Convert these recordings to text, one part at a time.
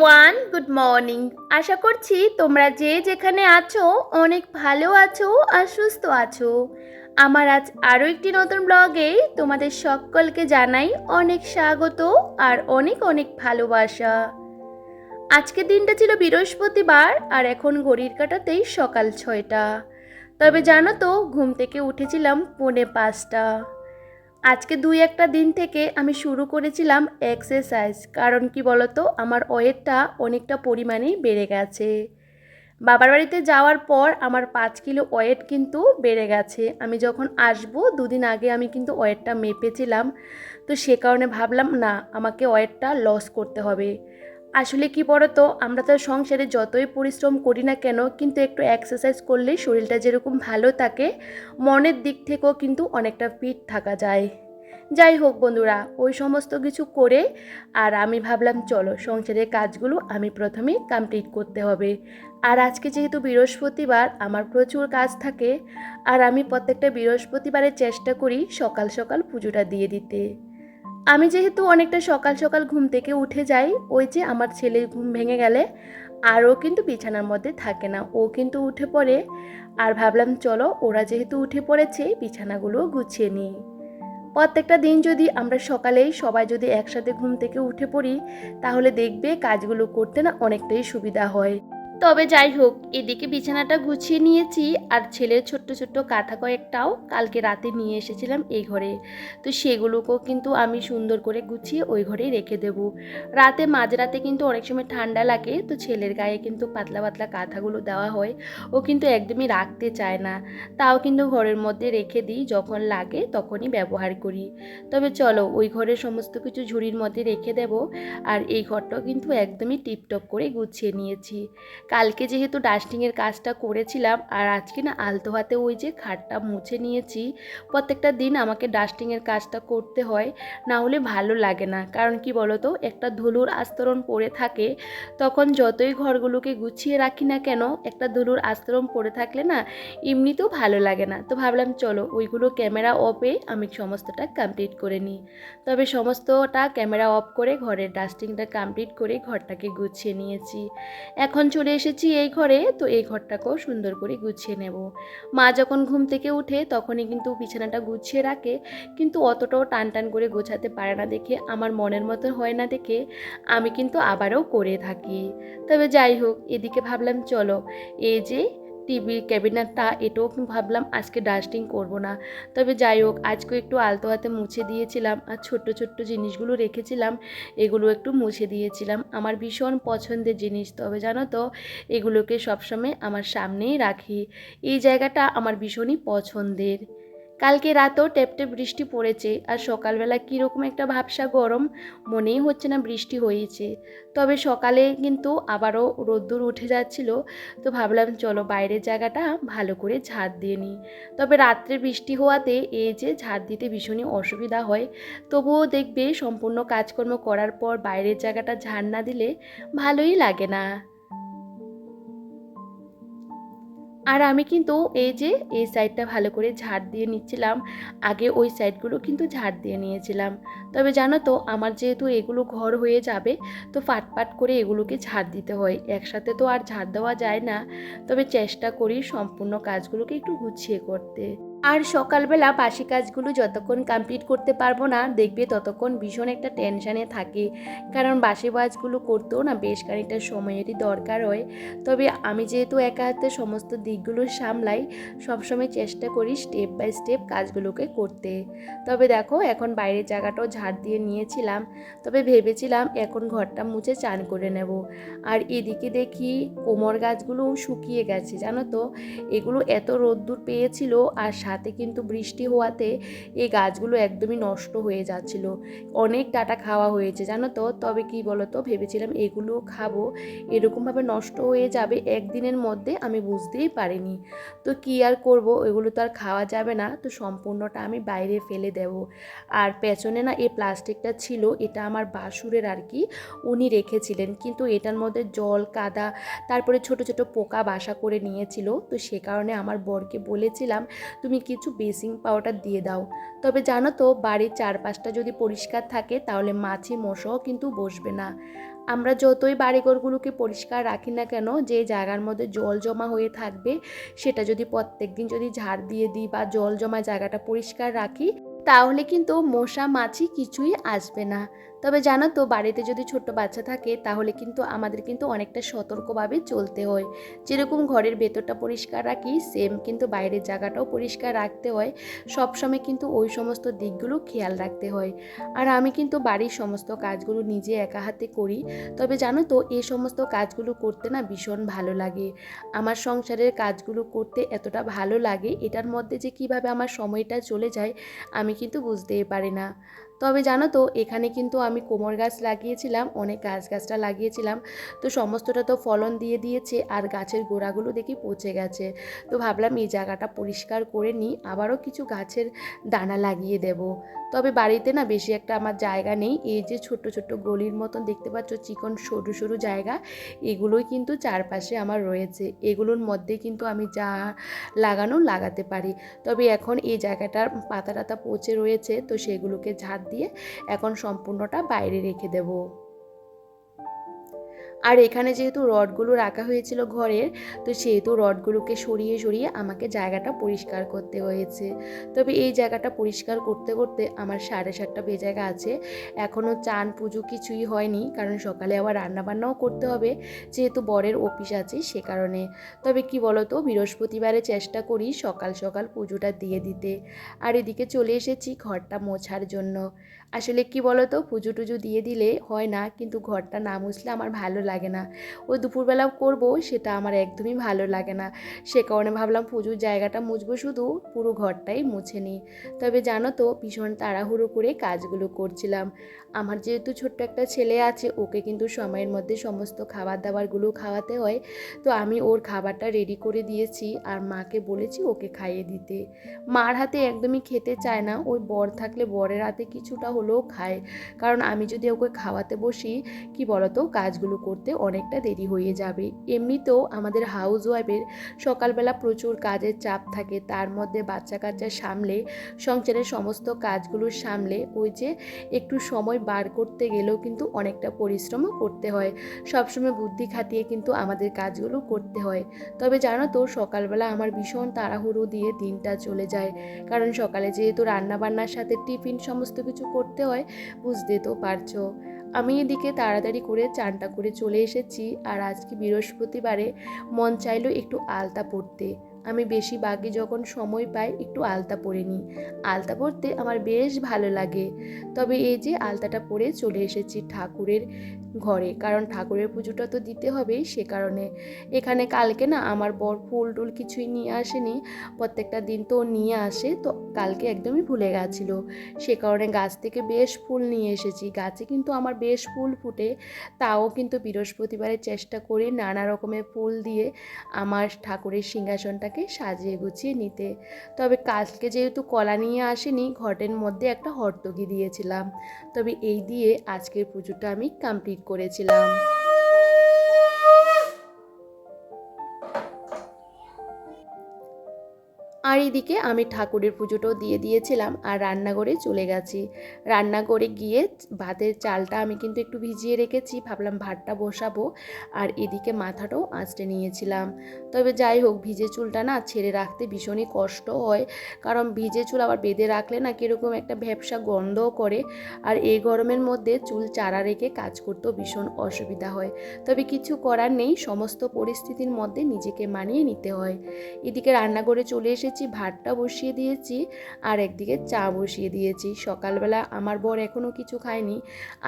Everyone good morning আশা করছি তোমরা যে যেখানে আছো অনেক ভালো আছো আর সুস্থ আছো। আমার আজ আরও একটি নতুন ব্লগে তোমাদের সকলকে জানাই অনেক স্বাগত আর অনেক অনেক ভালোবাসা। আজকের দিনটা ছিল বৃহস্পতিবার আর এখন ঘড়ির কাটাতেই সকাল ছয়টা। তবে জানো তো, ঘুম থেকে উঠেছিলাম পৌনে পাঁচটা। আজকে দুই একটা দিন থেকে আমি শুরু করেছিলাম এক্সারসাইজ কারণ কি বলতো, আমার ওয়েটটা অনেকটা পরিমাণেই বেড়ে গেছে। বাবার বাড়িতে যাওয়ার পর আমার পাঁচ কিলো ওয়েট কিন্তু বেড়ে গেছে। আমি যখন আসব, দুদিন আগে আমি কিন্তু ওয়েটটা মেপেছিলাম। তো সে কারণে ভাবলাম, না, আমাকে ওয়েটটা লস করতে হবে। আসলে কি বলতো? আমরা তো সংসারে যতই পরিশ্রম করি না কেন, কিন্তু একটু এক্সারসাইজ করলেই শরীরটা যেরকম ভালো থাকে, মনের দিক থেকেও কিন্তু অনেকটা ফিট থাকা যায়। যাই হোক বন্ধুরা, ওই সমস্ত কিছু করে আর আমি ভাবলাম, চলো সংসারের কাজগুলো আমি প্রথমে কমপ্লিট করতে হবে। আর আজকে যেহেতু বৃহস্পতিবার, আমার প্রচুর কাজ থাকে, আর আমি প্রত্যেকটা বৃহস্পতিবারে চেষ্টা করি সকাল সকাল পুজোটা দিয়ে দিতে। আমি যেহেতু অনেকটা সকাল সকাল ঘুম থেকে উঠে যাই, ওই যে আমার ছেলের ঘুম ভেঙে গেলে, আর ও কিন্তু বিছানার মধ্যে থাকে না। ও কিন্তু উঠে পড়ে, আর ভাবলাম চলো ওরা যেহেতু উঠে পড়েছে বিছানাগুলো গুছিয়ে নিই। প্রত্যেকটা দিন যদি আমরা সকালেই সবাই যদি একসাথে ঘুম থেকে উঠে পড়ি, তাহলে দেখবে কাজগুলো করতে না অনেকটাই সুবিধা হয়। তবে যাই হোক, এদিকে বিছানাটা গুছিয়ে নিয়েছি আর ছেলের ছোট্ট ছোট্ট কাঁথা কয়েকটাও কালকে রাতে নিয়ে এসেছিলাম এই ঘরে। তো সেগুলোকেও কিন্তু আমি সুন্দর করে গুছিয়ে ওই ঘরেই রেখে দেব। রাতে মাঝরাতে কিন্তু অনেক সময় ঠান্ডা লাগে, তো ছেলের গায়ে কিন্তু পাতলা পাতলা কাঁথাগুলো দেওয়া হয়। ও কিন্তু একদমই রাখতে চায় না। তাও কিন্তু ঘরের মধ্যে রেখে দিই, যখন লাগে তখনই ব্যবহার করি। তবে চলো, ওই ঘরের সমস্ত কিছু ঝুড়ির মধ্যে রেখে দেব। আর এই ঘরটাও কিন্তু একদমই টিপটপ করে গুছিয়ে নিয়েছি। কালকে যেহেতু ডাস্টিংয়ের কাজটা করেছিলাম, আর আজকে না আলতো হাতে ওই যে খাটটা মুছে নিয়েছি, প্রত্যেকটা দিন আমাকে ডাস্টিংয়ের কাজটা করতে হয়, না হলে ভালো লাগে না। কারণ কি বলতো, একটা ধুলোর আস্তরণ পড়ে থাকে, তখন যতই ঘরগুলোকে গুছিয়ে রাখি না কেন, একটা ধুলোর আস্তরণ পড়ে থাকলে না এমনিতেও ভালো লাগে না। তো ভাবলাম চলো ওইগুলো ক্যামেরা অফে আমি সমস্তটা কমপ্লিট করে নিই। তবে সমস্তটা ক্যামেরা অফ করে ঘরের ডাস্টিংটা কমপ্লিট করে ঘরটাকে গুছিয়ে নিয়েছি। এখন চলে এসেছি এই ঘরে, তো এই ঘরটাকেও সুন্দর করে গুছিয়ে নেব। মা যখন ঘুম থেকে উঠে তখনই কিন্তু বিছানাটা গুছিয়ে রাখে, কিন্তু অতটাও টান টান করে গোছাতে পারে না দেখে, আমার মনের মতো হয় না দেখে আমি কিন্তু আবারও করে থাকি। তবে যাই হোক, এদিকে ভাবলাম, চলো, এই যে টিভির ক্যাবিনেটটা এটাও ভাবলাম আজকে ডাস্টিং করব না। তবে যাই হোক আজকে একটু আলতো হাতে মুছে দিয়েছিলাম আর ছোট্ট ছোট্ট জিনিসগুলো রেখেছিলাম, এগুলো একটু মুছে দিয়েছিলাম। আমার ভীষণ পছন্দের জিনিস, তবে জানো তো, এগুলোকে সবসময় আমার সামনেই রাখি। এই জায়গাটা আমার ভীষণই পছন্দের। কালকে রাতেও টেপটে বৃষ্টি পড়েছে আর সকালবেলা কীরকম একটা ভাবসা গরম মনেই হচ্ছে না বৃষ্টি হয়েছে। তবে সকালে কিন্তু আবারও রোদ্দুর উঠে যাচ্ছিল, তো ভাবলাম চলো বাইরের জায়গাটা ভালো করে ঝাড় দিয়ে নিই। তবে রাত্রে বৃষ্টি হওয়াতে এই যে ঝাড় দিতে ভীষণই অসুবিধা হয়, তবুও দেখবে সম্পূর্ণ কাজকর্ম করার পর বাইরের জায়গাটা ঝাড় না দিলে ভালোই লাগে না। আর আমি কিন্তু এই যে এই সাইডটা ভালো করে ঝাড় দিয়ে নিচ্ছিলাম। আগে ওই সাইডগুলো কিন্তু ঝাড় দিয়ে নিয়েছিলাম। তবে জানো তো, আমার যেহেতু এগুলো ঘর হয়ে যাবে, তো ফাটপাট করে এগুলোকে ঝাড় দিতে হয়। একসাথে তো আর ঝাড় দেওয়া যায় না। তবে চেষ্টা করি সম্পূর্ণ কাজগুলোকে একটু গুছিয়ে করতে। আর সকালবেলা বাসি কাজগুলো যতক্ষণ কমপ্লিট করতে পারব না, দেখবে ততক্ষণ ভীষণ একটা টেনশানে থাকে। কারণ বাসি কাজগুলো করতেও না বেশ খানিকটা সময়েরই দরকার হয়। তবে আমি যেহেতু একা হাতে সমস্ত দিকগুলো সামলাই, সবসময় চেষ্টা করি স্টেপ বাই স্টেপ কাজগুলোকে করতে। তবে দেখো, এখন বাইরের জায়গাটাও ঝাড় দিয়ে নিয়েছিলাম। তবে ভেবেছিলাম এখন ঘরটা মুছে চান করে নেব। আর এদিকে দেখি কোমর গাছগুলোও শুকিয়ে গেছে, জানো তো? এগুলো এত রোদ্দুর পেয়েছিল আর সাথে কিন্তু বৃষ্টি হওয়াতে এই গাছগুলো একদমই নষ্ট হয়ে যাচ্ছিল। অনেক ডাটা খাওয়া হয়েছে, জানো তো? তবে কি বলো তো ভেবেছিলাম এগুলো খাব। এরকমভাবে নষ্ট হয়ে যাবে একদিনের মধ্যে আমি বুঝতেই পারিনি। তো কি আর করব? এগুলো তো আর খাওয়া যাবে না। তো সম্পূর্ণটা আমি বাইরে ফেলে দেব। আর পেছনে না এই প্লাস্টিকটা ছিল, এটা আমার বাসুরের আর কি, উনি রেখেছিলেন। কিন্তু এটার মধ্যে জল, কাদা, তারপরে ছোট ছোট পোকা বাসা করে নিয়েছিল। তো সে কারণে আমার বরকে বলেছিলাম, তুমি কিছু বেসিং পাউডার দিয়ে দাও। তবে জানো তো, বাড়ির চারপাশটা যদি পরিষ্কার থাকে, তাহলে মাছি মশাও কিন্তু বসবে না। আমরা যতই বাড়িঘরগুলোকে পরিষ্কার রাখি না কেন, যে জায়গার মধ্যে জল জমা হয়ে থাকবে, সেটা যদি প্রত্যেক দিন যদি ঝাড় দিয়ে দিই বা জল জমা জায়গাটা পরিষ্কার রাখি, তাহলে কিন্তু মশা, মাছি কিছুই আসবে না। তবে জানো তো, বাড়িতে যদি ছোট্ট বাচ্চা থাকে, তাহলে কিন্তু আমাদের কিন্তু অনেকটা সতর্কভাবে চলতে হয়। যেরকম ঘরের ভেতরটা পরিষ্কার রাখি সেম কিন্তু বাইরের জায়গাটাও পরিষ্কার রাখতে হয়। সবসময় কিন্তু ওই সমস্ত দিকগুলো খেয়াল রাখতে হয়। আর আমি কিন্তু বাড়ির সমস্ত কাজগুলো নিজে একা হাতে করি। তবে জানো তো, এই সমস্ত কাজগুলো করতে না ভীষণ ভালো লাগে। আমার সংসারের কাজগুলো করতে এতটা ভালো লাগে, এটার মধ্যে যে কীভাবে আমার সময়টা চলে যায়, আমি কিন্তু বুঝতেই পারি না। তবে জানো তো, এখানে কিন্তু আমি কোমর গাছ লাগিয়েছিলাম, অনেক গাছ গাছটা লাগিয়েছিলাম। তো সমস্তটা তো ফলন দিয়ে দিয়েছে আর গাছের গোড়াগুলো দেখি পচে গেছে। তো ভাবলাম এই জায়গাটা পরিষ্কার করে নিই, আবারও কিছু গাছের দানা লাগিয়ে দেব। তবে বাড়িতে না বেশি একটা আমার জায়গা নেই। এই যে ছোট ছোট গলির মতন দেখতে পাচ্ছ, চিকন, সরু সরু জায়গা, এগুলোই কিন্তু চারপাশে আমার রয়েছে। এগুলোর মধ্যে কিন্তু আমি যা লাগানো লাগাতে পারি। তবে এখন এই জায়গাটার পাতা টাতা পচে রয়েছে, তো সেগুলোকে ঝাড় দিয়ে এখন সম্পূর্ণটা বাইরে রেখে দেবো। আর এখানে যেহেতু রডগুলো রাখা হয়েছিল ঘরের, তো সেহেতু রডগুলোকে সরিয়ে সরিয়ে আমাকে জায়গাটা পরিষ্কার করতে হয়েছে। তবে এই জায়গাটা পরিষ্কার করতে করতে আমার সাড়ে সাতটা বেজে আছে এখনও চান পুজো কিছুই হয়নি, কারণ সকালে আবার রান্নাবান্নাও করতে হবে। যেহেতু বরের অফিস আছে সে কারণে। তবে কি বলতো, বৃহস্পতিবারে চেষ্টা করি সকাল সকাল পুজোটা দিয়ে দিতে। আর এদিকে চলে এসেছি ঘরটা মোছার জন্য। আসলে কি বলতো, পুজো টুজো দিয়ে দিলে হয় না, কিন্তু ঘরটা না মুছলে আমার ভালো লাগে না। ওই দুপুরবেলা করব, সেটা আমার একদমই ভালো লাগে না। সে কারণে ভাবলাম পুজোর জায়গাটা মুছবো শুধু, পুরো ঘরটাই মুছে নিই। তবে জানো তো, ভীষণ তাড়াহুড়ো করে কাজগুলো করছিলাম। আমার যেহেতু ছোট্ট একটা ছেলে আছে, ওকে কিন্তু সময়ের মধ্যে সমস্ত খাবার দাবারগুলো খাওয়াতে হয়। তো আমি ওর খাবারটা রেডি করে দিয়েছি, আর মাকে বলেছি ওকে খাইয়ে দিতে। মার হাতে একদমই খেতে চায় না, ওই বর থাকলে বরের হাতে কিছুটা হলেও খায়। কারণ আমি যদি ওকে খাওয়াতে বসি, কি বলতো, কাজগুলো করতে অনেকটা দেরি হয়ে যাবে। এমনিতেও আমাদের হাউস ওয়াইফের সকালবেলা প্রচুর কাজের চাপ থাকে, তার মধ্যে বাচ্চা কাচ্চা সামলে, সংসারের সমস্ত কাজগুলো সামলে, ওই যে একটু সময় বার করতে গেলেও কিন্তু অনেকটা পরিশ্রমও করতে হয়। সবসময় বুদ্ধি খাটিয়ে কিন্তু আমাদের কাজগুলো করতে হয়। তবে জানো তো, সকালবেলা আমার ভীষণ তাড়াহুড়ো দিয়ে দিনটা চলে যায়। কারণ সকালে যেহেতু রান্নাবান্নার সাথে টিফিন সমস্ত কিছু করতে হয়, বুঝতে তো পারছ। আমি এদিকে তাড়াতাড়ি করে চানটা করে চলে এসেছি আর আজকে বৃহস্পতিবারে মন চাইলো একটু আলতা পড়তে আমি বেশি বাগে যখন সময় পাই, একটু আলতা পরে নিই। আলতা পরতে আমার বেশ ভালো লাগে। তবে এই যে আলতাটা পরে চলে এসেছি ঠাকুরের ঘরে, কারণ ঠাকুরের পুজোটা তো দিতে হবে সে কারণে। এখানে কালকে না আমার বর ফুল টুল কিছুই নিয়ে আসেনি, প্রত্যেকটা দিন তো নিয়ে আসে, তো কালকে একদমই ভুলে গেছিল। সে কারণে গাছ থেকে বেশ ফুল নিয়ে এসেছি। গাছে কিন্তু আমার বেশ ফুল ফুটে, তাও কিন্তু বৃহস্পতিবারের চেষ্টা করি নানা রকমের ফুল দিয়ে আমার ঠাকুরের সিংহাসনটাকে সাজিয়ে গুছিয়ে নিতে। তবে কালকে যেহেতু কলা নিয়ে আসেনি, ঘটের মধ্যে একটা হরতকি দিয়েছিলাম। তবে এই দিয়ে আজকের পুজোটা আমি কমপ্লিট করেছিলাম। আর এদিকে আমি ঠাকুরের পুজোটাও দিয়ে দিয়েছিলাম আর রান্নাঘরে চলে গেছি। রান্নাঘরে গিয়ে ভাতের চালটা আমি কিন্তু একটু ভিজিয়ে রেখেছি, ভাবলাম ভাতটা বসাবো আর এদিকে মাথাটাও আঁচড়ে নিয়েছিলাম। তবে যাই হোক, ভিজে চুলটা না ছেড়ে রাখতে ভীষণই কষ্ট হয়, কারণ ভিজে চুল আবার বেঁধে রাখলে না কীরকম একটা ভ্যাবসা গন্ধও করে আর এই গরমের মধ্যে চুল চারা রেখে কাজ করতেও ভীষণ অসুবিধা হয়। তবে কিছু করার নেই, সমস্ত পরিস্থিতির মধ্যে নিজেকে মানিয়ে নিতে হয়। এদিকে রান্নাঘরে চলে এসে এসেছি ভাতটা বসিয়ে দিয়েছি আর একদিকে চা বসিয়ে দিয়েছি। সকালবেলা আমার বর এখনও কিছু খায়নি।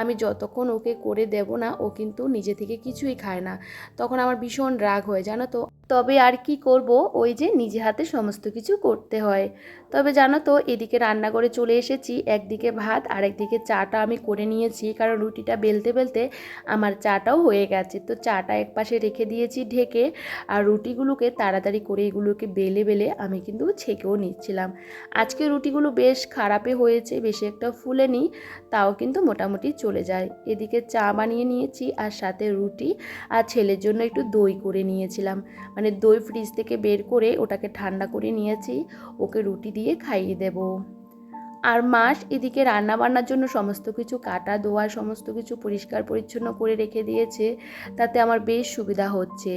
আমি যতক্ষণ ওকে করে দেব না, ও কিন্তু নিজে থেকে কিছুই খায় না। তখন আমার ভীষণ রাগ হয়, জানো তো? তবে আর কি করব? ওই যে নিজে হাতে সমস্ত কিছু করতে হয়। তবে জানো তো, এদিকে রান্না করে চলে এসেছি। একদিকে ভাত আর একদিকে চাটা আমি করে নিয়েছি। কারণ রুটিটা বেলতে বেলতে আমার চাটাও হয়ে গেছে। তো চাটা এক পাশে রেখে দিয়েছি ঢেকে আর রুটিগুলোকে তাড়াতাড়ি করে এগুলোকে বেলে বেলে আমি কিন্তু ছেঁকেও নিচ্ছিলাম। আজকে রুটিগুলো বেশ খারাপে হয়েছে, বেশি একটা ফুলেনি, তাও কিন্তু মোটামুটি চলে যায়। এদিকে চা বানিয়ে নিয়েছি আর সাথে রুটি আর ছেলের জন্য একটু দই করে নিয়েছিলাম। মানে দই ফ্রিজ থেকে বের করে ওটাকে ঠান্ডা করে নিয়েছি। ওকে রুটি দিয়ে খাইয়ে দেব। আর মাস এদিকে রান্না বান্নার জন্য সমস্ত কিছু কাটা, ধোয়া, সমস্ত কিছু পরিষ্কার, পরিচ্ছন্ন করে রেখে দিয়েছে। তাতে আমার বেশ সুবিধা হচ্ছে।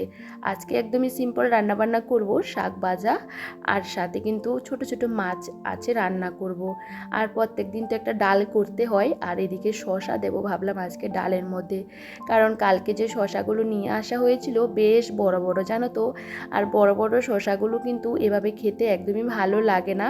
আজকে একদমই সিম্পল রান্নাবান্না করব, শাক ভাজা, আর সাথে কিন্তু ছোট ছোট মাছ আছে রান্না করব। আর প্রত্যেক দিন তো একটা ডাল করতে হয়, আর এদিকে শশা দেবো ভাবলাম আজকে ডালের মধ্যে। কারণ কালকে যে শশাগুলো নিয়ে আসা হয়েছিল বেশ বড় বড়, জানো তো? আর বড় বড় শশাগুলো কিন্তু এভাবে খেতে একদমই ভালো লাগে না।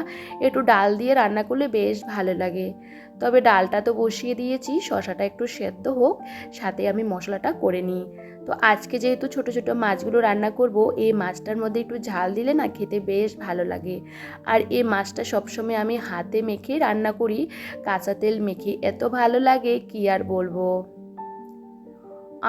একটু ডাল দিয়ে রান্না করলে বেশ ভালো লাগে। তবে ডালটা তো বসিয়ে দিয়েছি শশাটা একটু সেদ্ধ হোক, সাথে আমি মশলাটা করে নিই। তো আজকে যেহেতু ছোট ছোট মাছগুলো রান্না করব, এই মাছটার মধ্যে একটু ঝাল দিলে না খেতে বেশ ভালো লাগে। আর এই মাছটা সবসময় আমি হাতে মেখে রান্না করি, কাঁচা তেল মেখে এত ভালো লাগে, কি আর বলব?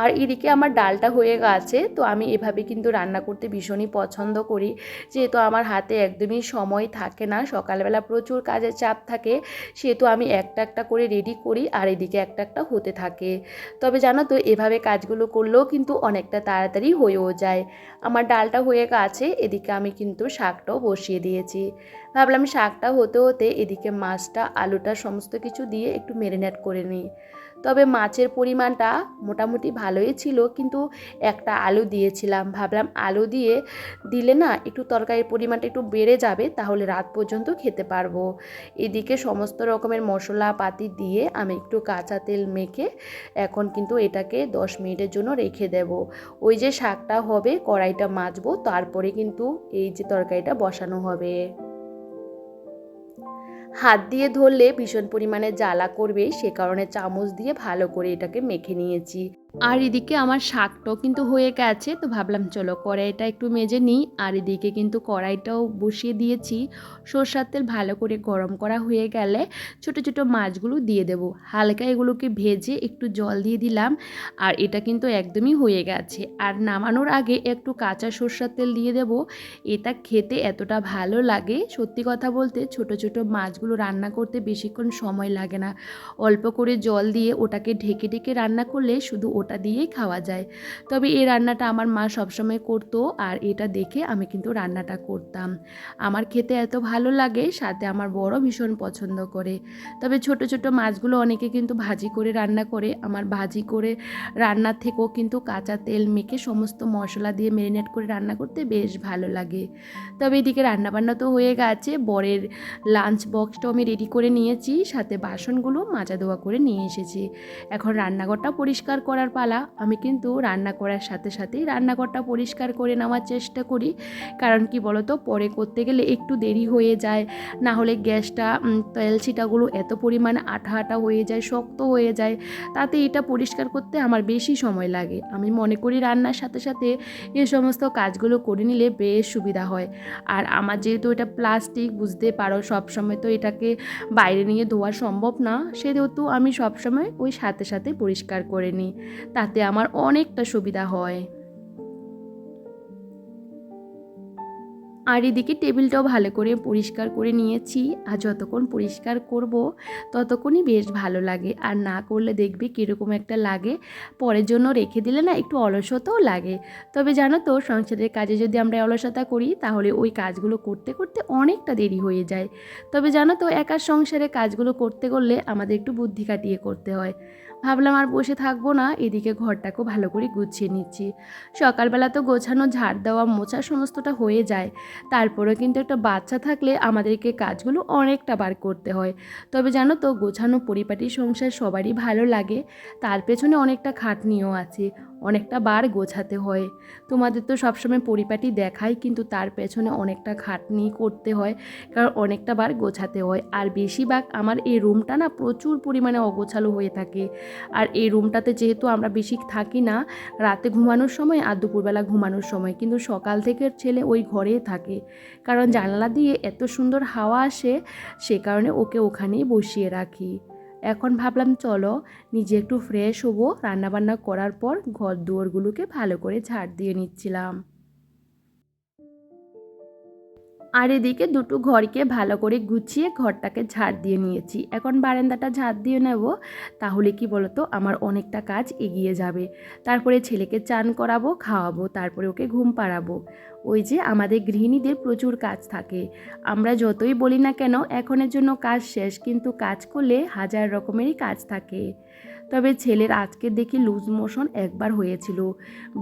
আর এদিকে আমার ডালটা হয়ে গেছে, তো আমি এভাবে কিন্তু রান্না করতে ভীষণই পছন্দ করি। যেহেতু আমার হাতে একদমই সময় থাকে না, সকালবেলা প্রচুর কাজের চাপ থাকে, সেহেতু আমি একটা একটা করে রেডি করি আর এদিকে একটা একটা হতে থাকে। তবে জানো তো, এভাবে কাজগুলো করলেও কিন্তু অনেকটা তাড়াতাড়ি হয়েও যায়। আমার ডালটা হয়ে গেছে, এদিকে আমি কিন্তু শাকটাও বসিয়ে দিয়েছি। ভাবলাম শাকটা হতে হতে এদিকে মাছটা, আলুটা সমস্ত কিছু দিয়ে একটু মেরিনেট করে নিই। তবে মাছের পরিমাণটা মোটামুটি ভালোই ছিল, কিন্তু একটা আলু দিয়েছিলাম। ভাবলাম আলু দিয়ে দিলে না একটু তরকারির পরিমাণটা একটু বেড়ে যাবে, তাহলে রাত পর্যন্ত খেতে পারব। এদিকে সমস্ত রকমের মশলা পাতি দিয়ে আমি একটু কাঁচা তেল মেখে এখন কিন্তু এটাকে দশ মিনিটের জন্য রেখে দেব। ওই যে শাকটা হবে, কড়াইটা মাজবো, তারপরে কিন্তু এই যে তরকারিটা বসানো হবে। হাত দিয়ে ধরলে ভীষণ পরিমাণে জ্বালা করবে, সে কারণে চামচ দিয়ে ভালো করে এটাকে মেখে নিয়েছি। আর এদিকে আমার শাকটাও কিন্তু হয়ে গেছে, তো ভাবলাম চলো কড়াইটা একটু মেজে নিই। আর এদিকে কিন্তু কড়াইটাও বসিয়ে দিয়েছি। সরষার তেল ভালো করে গরম করা হয়ে গেলে ছোট ছোট মাছগুলো দিয়ে দেব। হালকা এগুলোকে ভেজে একটু জল দিয়ে দিলাম আর এটা কিন্তু একদমই হয়ে গেছে। আর নামানোর আগে একটু কাঁচা সরষার তেল দিয়ে দেব। এটা খেতে এতটা ভালো লাগে, সত্যি কথা বলতে ছোট ছোট মাছগুলো রান্না করতে বেশিক্ষণ সময় লাগে না। অল্প করে জল দিয়ে ওটাকে ঢেকে ঢেকে রান্না করলে শুধু ওটা দিয়েই খাওয়া যায়। তবে এই রান্নাটা আমার মা সবসময় করতো আর এটা দেখে আমি কিন্তু রান্নাটা করতাম। আমার খেতে এত ভালো লাগে, সাথে আমার বড় ভীষণ পছন্দ করে। তবে ছোট ছোট মাছগুলো অনেকে কিন্তু ভাজি করে রান্না করে। আমার ভাজি করে রান্নার থেকেও কিন্তু কাঁচা তেল মেখে সমস্ত মশলা দিয়ে ম্যারিনেট করে রান্না করতে বেশ ভালো লাগে। তবে এদিকে রান্নাবান্না তো হয়ে গেছে। বরের লাঞ্চ বক্সটাও আমি রেডি করে নিয়েছি। সাথে বাসনগুলো মাজা ধোয়া করে নিয়ে এসেছি। এখন রান্নাঘরটা পরিষ্কার করার পালা, আমি কিন্তু রান্না করার সাথে সাথেই রান্নাঘরটা পরিষ্কার করে নেওয়ার চেষ্টা করি। কারণ কি বলতো, পরে করতে গেলে একটু দেরি হয়ে যায়। না হলে গ্যাসটা তেল ছিটাগুলো এত পরিমাণে আঠা আঠা হয়ে যায়, শক্ত হয়ে যায়। তাতে এটা পরিষ্কার করতে আমার বেশি সময় লাগে। আমি মনে করি রান্নার সাথে সাথে এ সমস্ত কাজগুলো করে নিলে বেশ সুবিধা হয়। আর আমার যেহেতু এটা প্লাস্টিক, বুঝতে পারো, সবসময় তো এটাকে বাইরে নিয়ে ধোয়া সম্ভব না। সেহেতু আমি সবসময় ওই সাথে সাথে পরিষ্কার করে নিই। তাতে আমার অনেকটা সুবিধা হয়। আর এদিকে টেবিলটাও ভালো করে পরিষ্কার করে নিয়েছি। আর যতক্ষণ পরিষ্কার করব, ততক্ষণই বেশ ভালো লাগে। আর না করলে দেখবে কীরকম একটা লাগে। পরের জন্য রেখে দিলে না একটু অলসতাও লাগে। তবে জানো তো, সংসারের কাজে যদি আমরা অলসতা করি, তাহলে ওই কাজগুলো করতে করতে অনেকটা দেরি হয়ে যায়। তবে জানো তো একার সংসারে কাজগুলো করতে, করলে আমাদের একটু বুদ্ধি কাটিয়ে করতে হয়। ভাবলাম আর বসে থাকব না, এদিকে ঘরটাকেও ভালো করে গুছিয়ে নিচ্ছি। সকালবেলা তো গোছানো, ঝাড় দেওয়া, মোছা সমস্তটা হয়ে যায়। তারপরেও কিন্তু একটা বাচ্চা থাকলে আমাদেরকে কাজগুলো অনেকটা বার করতে হয়। তবে জানো তো, গোছানো, পরিপাটি সংসার সবারই ভালো লাগে। তার পেছনে অনেকটা খাটনিও আছে। অনেকটা বার গোছাতে হয়। তোমাদের তো সবসময় পরিপাটি দেখাই, কিন্তু তার পেছনে অনেকটা খাটনি করতে হয়, কারণ অনেকটা বার গোছাতে হয়। আর বেশিরভাগ আমার এই রুমটা না প্রচুর পরিমাণে অগোছালো হয়ে থাকে। আর এই রুমটাতে যেহেতু আমরা বেশি থাকি না, রাতে ঘুমানোর সময় আর দুপুরবেলা ঘুমানোর সময়, কিন্তু সকাল থেকে ছেলে ওই ঘরেই থাকে। কারণ জানলা দিয়ে এত সুন্দর হাওয়া আসে, সে কারণে ওকে ওখানেই বসিয়ে রাখি। এখন ভাবলাম চলো নিজে একটু ফ্রেশ হব। রান্নাবান্না করার পর ঘর দুয়ারগুলোকে ভালো করে ঝাড় দিয়ে নিচ্ছিলাম। আর এদিকে দুটো ঘরকে ভালো করে গুছিয়ে ঘরটাকে ঝাড় দিয়ে নিয়েছি। এখন বারান্দাটা ঝাড় দিয়ে নেব, তাহলে কি বলতো, আমার অনেকটা কাজ এগিয়ে যাবে। তারপরে ছেলেকে চান করাবো, খাওয়াবো, তারপরে ওকে ঘুম পাড়াবো। ওই যে আমাদের গৃহিণীদের প্রচুর কাজ থাকে। আমরা যতই বলি না কেন, এখনের জন্য কাজ শেষ, কিন্তু কাজ করলে হাজার রকমেরই কাজ থাকে। তবে ছেলের আজকে দেখি লুজ মোশন একবার হয়েছিল।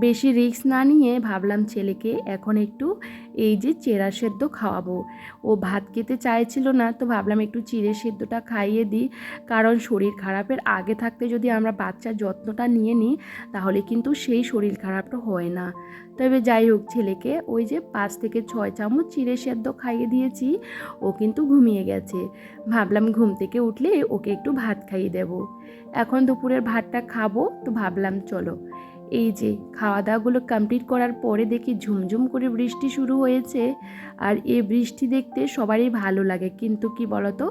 বেশি রিস্ক না নিয়ে ভাবলাম ছেলেকে এখন একটু এই যে চেরা সেদ্ধ খাওয়াবো। ও ভাত খেতে চাইছিল না, তো ভাবলাম একটু চিড়ে সেদ্ধটা খাইয়ে দিই। কারণ শরীর খারাপের আগে থাকতে যদি আমরা বাচ্চার যত্নটা নিয়ে নিই, তাহলে কিন্তু সেই শরীর খারাপটা হয় না। তবে যাই হোক, ছেলেকে ওই যে পাঁচ থেকে ছয় চামচ চিড়ে সেদ্ধ খাইয়ে দিয়েছি, ও কিন্তু ঘুমিয়ে গেছে। ভাবলাম ঘুম থেকে উঠলে ওকে একটু ভাত খাইয়ে দেব। এখন দুপুরের ভাতটা খাব, তো ভাবলাম চলো। এই যে খাওয়া দাওয়াগুলো কমপ্লিট করার পরে দেখি ঝুমঝুম করে বৃষ্টি শুরু হয়েছে। আর এই বৃষ্টি দেখতে সবারই ভালো লাগে। কিন্তু কি বলতো?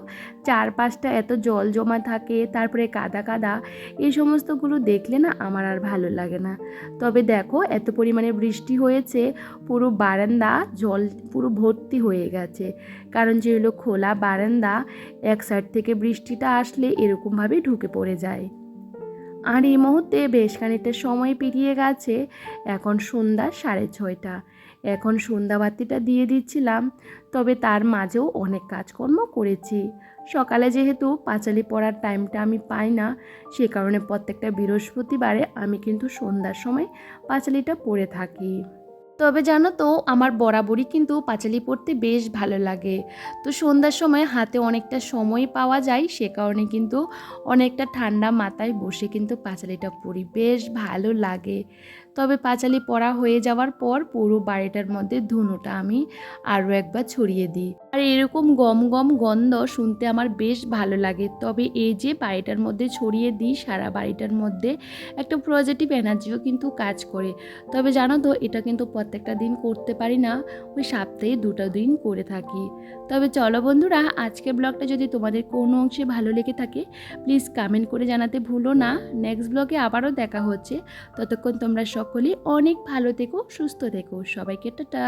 চারপাশটা এত জল জমা থাকে, তারপরে কাদা কাদা, এই সমস্তগুলো দেখলে না আমার আর ভালো লাগে না। তবে দেখো, এত পরিমাণে বৃষ্টি হয়েছে, পুরো বারান্দা জল, পুরো ভর্তি হয়ে গেছে। কারণ যেগুলো খোলা বারান্দা, এক সাইড থেকে বৃষ্টিটা আসলে এরকমভাবে ঢুকে পড়ে যায়। আর এই মুহূর্তে বেশ খানিকটা সময় পেরিয়ে গেছে। এখন সন্ধ্যা সাড়ে ছয়টা। এখন সন্ধ্যাবাতিটা দিয়ে দিচ্ছিলাম, তবে তার মাঝেও অনেক কাজকর্ম করেছি। সকালে যেহেতু পাঁচালি পড়ার টাইমটা আমি পাই না, সে কারণে প্রত্যেকটা বৃহস্পতিবারে আমি কিন্তু সন্ধ্যার সময় পাঁচালিটা পড়ে থাকি। তবে জানো তো, আমার বরাবরই কিন্তু পাঁচালি পড়তে বেশ ভালো লাগে। তো সন্ধ্যার সময় হাতে অনেকটা সময় পাওয়া যায়, সে কারণে কিন্তু অনেকটা ঠান্ডা মাথায় বসে কিন্তু পাঁচালিটা পড়ি, বেশ ভালো লাগে। তবে পাঁচালি পড়া হয়ে যাওয়ার পর পুরো বাড়িটার মধ্যে ধুনোটা আমি আরও একবার ছড়িয়ে দিই। আর এরকম গম গম গন্ধ শুনতে আমার বেশ ভালো লাগে। তবে এই যে বাড়িটার মধ্যে ছড়িয়ে দিই, সারা বাড়িটার মধ্যে একটা পজিটিভ এনার্জিও কিন্তু কাজ করে। তবে জানো তো, এটা কিন্তু প্রত্যেকটা দিন করতে পারি না, ওই সপ্তাহে দুটো দিন করে থাকি। তবে চলো বন্ধুরা, আজকের ব্লগটা যদি তোমাদের কোনো অংশে ভালো লেগে থাকে প্লিজ কমেন্ট করে জানাতে ভুলো না। নেক্সট ব্লগে আবারও দেখা হচ্ছে। ততক্ষণ তোমরা সকলেই অনেক ভালো থেকো সুস্থ থেকো। সবাইকে টাটা।